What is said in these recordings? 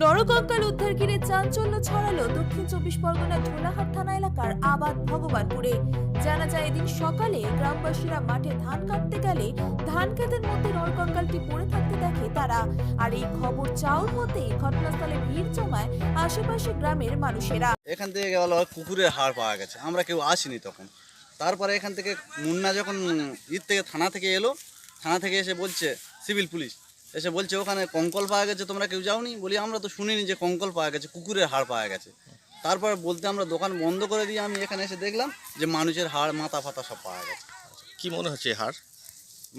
নরকঙ্কাল উদ্ধার ঘিরে চাঞ্চল্য ছড়ালো দক্ষিণ চব্বিশ পরগনার ঢোলাহাট থানা এলাকার আবাদ ভগবানপুরে। জানা যায় এদিন সকালে গ্রামবাসীরা মাঠে ধান কাটতে গেলে ধান খেতের মধ্যে নরকঙ্কালটি পড়ে থাকতে দেখে তারা। আর এই খবর চাওয়ার মতে ঘটনাস্থলে ভিড় জমায় আশেপাশে গ্রামের মানুষেরা। এখান থেকে গেল কুকুরের হাড় পাওয়া গেছে। আমরা কেউ আসিনি তখন। তারপরে এখান থেকে মুন্না যখন ঈদ থেকে থানা থেকে এলো, থানা থেকে এসে বলছে সিভিল পুলিশ। এসে বলছে ওখানে কঙ্কল পাওয়া গেছে তোমরা কেউ যাওনি? বলি আমরা তো শুনিনি যে কঙ্কল পাওয়া গেছে কুকুরের হাড় পাওয়া গেছে। তারপরে বলতে আমরা দোকান বন্ধ করে দিয়ে আমি এখানে এসে দেখলাম যে মানুষের হাড় মাথা ফাতা সব পাওয়া গেছে। কি মনে হচ্ছে হাড়?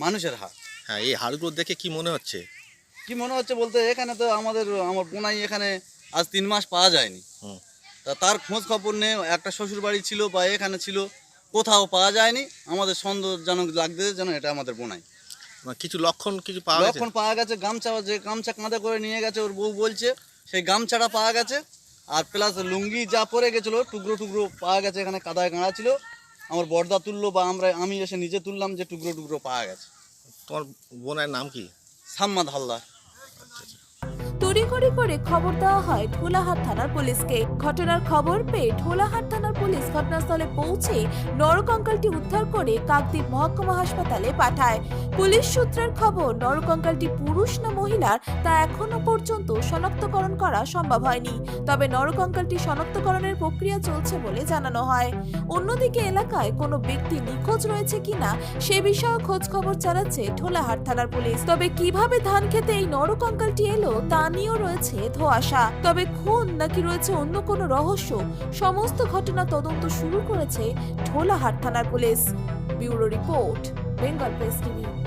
মানুষের হাড়। হ্যাঁ এই হাড়গুলো দেখে কি মনে হচ্ছে? কি মনে হচ্ছে বলতে এখানে তো আমাদের আমার বোনাই এখানে আজ তিন মাস পাওয়া যায়নি। তা তার খোঁজ খবর নেই একটা শ্বশুর বাড়ি ছিল বা এখানে ছিল কোথাও পাওয়া যায়নি। আমাদের সন্দেহজনক লাগতে যেন এটা আমাদের বোনাই। কিছু লক্ষণ কিছু পাওয়া গেছে? লক্ষণ পাওয়া গেছে গামছা যে গামছা কাঁধে করে নিয়ে গেছে ওর বউ বলছে সেই গামছাটা পাওয়া গেছে আর প্লাস লুঙ্গি যা পরে গেছিল টুকরো টুকরো পাওয়া গেছে এখানে কাদায় গাঁড়া ছিল আমার বর্দা তুললো বা আমরা আমি এসে নিজে তুললাম যে টুকরো টুকরো পাওয়া গেছে। তোমার বোনের নাম কি? সাম্মাদ হালদার। তড়িঘড়ি করে খবর দেওয়া হয় ঢোলাহাট থানার পুলিশকে। ঘটনার খবর পেয়ে ঢোলাহাট থানার পুলিশ ঘটনাস্থলে পৌঁছে নরকঙ্কালটি উদ্ধার করে কাকদ্বীপ মহকুমা হাসপাতালে পাঠায়। পুলিশ সূত্রের খবর, নরকঙ্কালটি পুরুষ না মহিলার তা এখনও পর্যন্ত শনাক্তকরণ করা সম্ভব হয়নি। তবে নরকঙ্কালটি শনাক্তকরণের প্রক্রিয়া চলছে বলে জানানো হয়। অন্যদিকে এলাকায় কোনো ব্যক্তি নিখোঁজ রয়েছে কিনা সে বিষয়ে খোঁজ খবর চালাচ্ছে ঠোলাহাট থানার পুলিশ। তবে কীভাবে ধান খেতে এই নরকঙ্কালটি এলো তা নিয়েও রয়েছে ধোয়াশা। তবে খুন নাকি রয়েছে অন্য কোনো রহস্য? সমস্ত ঘটনা তদন্ত শুরু করেছে ঢোলাহাট থানার police. Bureau report, Bengal press TV.